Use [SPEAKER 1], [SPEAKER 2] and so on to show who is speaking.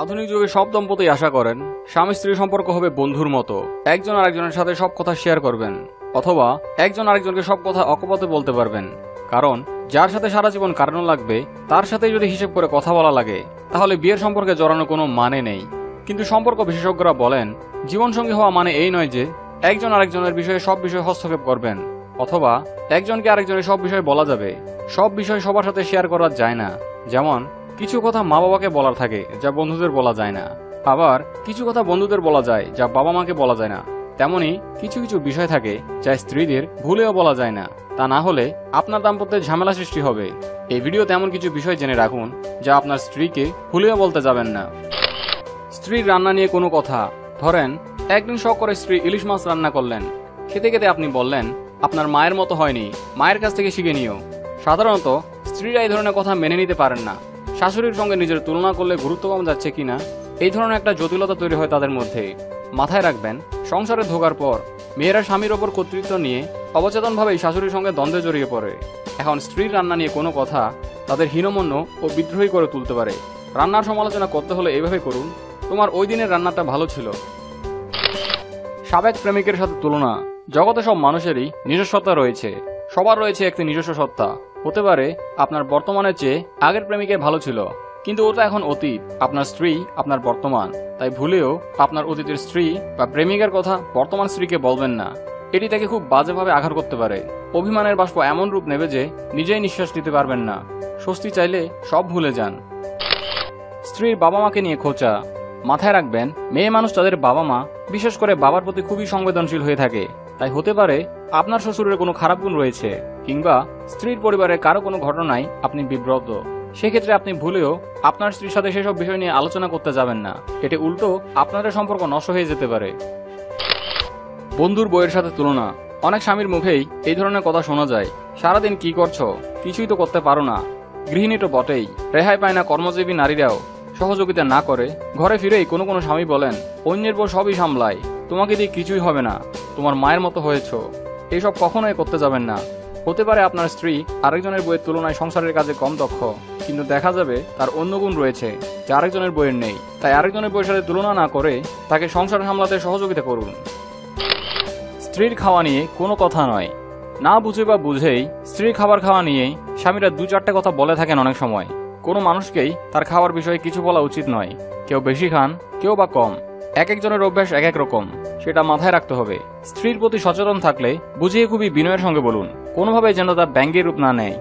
[SPEAKER 1] আধুনিক যুগে সব দম্পতি আশা করেন, স্বামী স্ত্রী সম্পর্ক হবে বন্ধুর মতো। একজন আরেকজনের সাথে সব কথা শেয়ার করবেন, অথবা একজন আরেকজনকে সব কথা অকপথে বলতে পারবেন। কারণ, যার সাথে সারা জীবন কাটানো লাগবে, তার সাথে যদি হিসেব করে কথা বলা লাগে, তাহলে বিয়ের সম্পর্কে জড়ানো কোনো মানে নেই। কিন্তু সম্পর্ক বিশেষজ্ঞরা বলেন, জীবনসঙ্গী হওয়া মানে এই নয় যে, একজন আরেকজনের বিষয়ে সব বিষয়ে হস্তক্ষেপ করবেন, অথবা একজনকে আরেকজনের সব বিষয়ে বলা যাবে। সব বিষয় সবার সাথে শেয়ার করা যায় না। যেমন কিছু কথা মা বাবাকে বলার থাকে, যা বন্ধুদের বলা যায় না। আবার কিছু কথা বন্ধুদের বলা যায়, যা বাবা মাকে বলা যায় না। তেমনি কিছু কিছু বিষয় থাকে, যা স্ত্রীদের ভুলেও বলা যায় না। তা না হলে আপনার দাম্পত্যের ঝামেলা সৃষ্টি হবে। এই ভিডিও তেমন কিছু বিষয় জেনে রাখুন, যা আপনার স্ত্রীকে ভুলেও বলতে যাবেন না। স্ত্রীর রান্না নিয়ে কোনো কথা। ধরেন, একদিন শখ করে স্ত্রী ইলিশ মাছ রান্না করলেন। খেতে খেতে আপনি বললেন, আপনার মায়ের মতো হয়নি, মায়ের কাছ থেকে শিখে নিও। সাধারণত স্ত্রীরা এই ধরনের কথা মেনে নিতে পারেন না। শাশুড়ির সঙ্গে নিজের তুলনা করলে গুরুত্ব কম যাচ্ছে কিনা, এই ধরনের একটা জটিলতা তৈরি হয় তাদের মধ্যে। মাথায় রাখবেন, সংসারে ঢোকার পর মেয়েরা স্বামীর ওপর কর্তৃত্ব নিয়ে অবচেতনভাবেই শাশুড়ির সঙ্গে দ্বন্দ্বে জড়িয়ে পড়ে। এখন স্ত্রীর রান্না নিয়ে কোনো কথা তাদের হীনমন্য ও বিদ্রোহী করে তুলতে পারে। রান্নার সমালোচনা করতে হলে এইভাবে করুন, তোমার ওই দিনের রান্নাটা ভালো ছিল। সাবেক প্রেমিকের সাথে তুলনা, জগতে সব মানুষেরই নিজস্বতা রয়েছে, সবার রয়েছে একটি নিজস্ব সত্তা। হতে পারে আপনার বর্তমানের চেয়ে আগের প্রেমিকে ভালো ছিল। কিন্তু ওটা এখন অতীত। আপনার স্ত্রী আপনার বর্তমান। তাই ভুলেও আপনার অতীতের স্ত্রী বা প্রেমিকার কথা বর্তমান স্ত্রীকে বলবেন না। এটি তাকে খুব বাজেভাবে আঘাত করতে পারে। অভিমানের বাষ্প এমন রূপ নেবে যে নিজেই নিঃশ্বাস নিতে পারবেন না। স্বস্তি চাইলে সব ভুলে যান। স্ত্রীর বাবা মাকে নিয়ে খোঁচা। মাথায় রাখবেন, মেয়ে মানুষ তাদের বাবা মা বিশেষ করে বাবার প্রতি খুবই সংবেদনশীল হয়ে থাকে। তাই হতে পারে আপনার শ্বশুরের কোনো খারাপ গুণ রয়েছে, কিংবা স্ত্রীর পরিবারের কারও কোনো ঘটনায় আপনি বিব্রত, সেক্ষেত্রে আপনি ভুলেও আপনার স্ত্রীর সাথে সেসব বিষয় নিয়ে আলোচনা করতে যাবেন না। এটি উল্টো আপনাদের সম্পর্ক নষ্ট হয়ে যেতে পারে। বন্ধুর বইয়ের সাথে তুলনা। অনেক স্বামীর মুখেই এই ধরনের কথা শোনা যায়। সারাদিন কি করছ? কিছুই তো করতে পারো না। গৃহিণী তো বটেই। রেহাই পায় না কর্মজীবী নারীরাও। সহযোগিতা না করে ঘরে ফিরেই কোনো কোনো স্বামী বলেন, অন্যের পর সবই সামলায়। তোমাকে দিয়ে কিছুই হবে না। তোমার মায়ের মতো হয়েছ। এইসব কখনোই করতে যাবেন না। হতে পারে আপনার স্ত্রী আরেকজনের বইয়ের তুলনায় সংসারের কাজে কম দক্ষ, কিন্তু দেখা যাবে তার অন্য গুণ রয়েছে, যা আরেকজনের বইয়ের নেই। তাই আরেকজনের বইয়ের সাথে তুলনা না করে তাকে সংসার সামলাতে সহযোগিতা করুন। স্ত্রীর খাওয়া নিয়ে কোনো কথা নয়। না বুঝে বা বুঝেই স্ত্রীর খাবার খাওয়া নিয়েই স্বামীরা দু চারটে কথা বলে থাকেন অনেক সময়। কোনো মানুষকেই তার খাওয়ার বিষয়ে কিছু বলা উচিত নয়। কেউ বেশি খান, কেউ বা কম। এক একজনের অভ্যাস এক এক রকম। সেটা মাথায় রাখতে হবে। স্ত্রীর প্রতি সচেতন থাকলে বুঝিয়ে খুবই বিনয়ের সঙ্গে বলুন কোনোভাবে যেন তা ব্যঙ্গের রূপ না নেয়।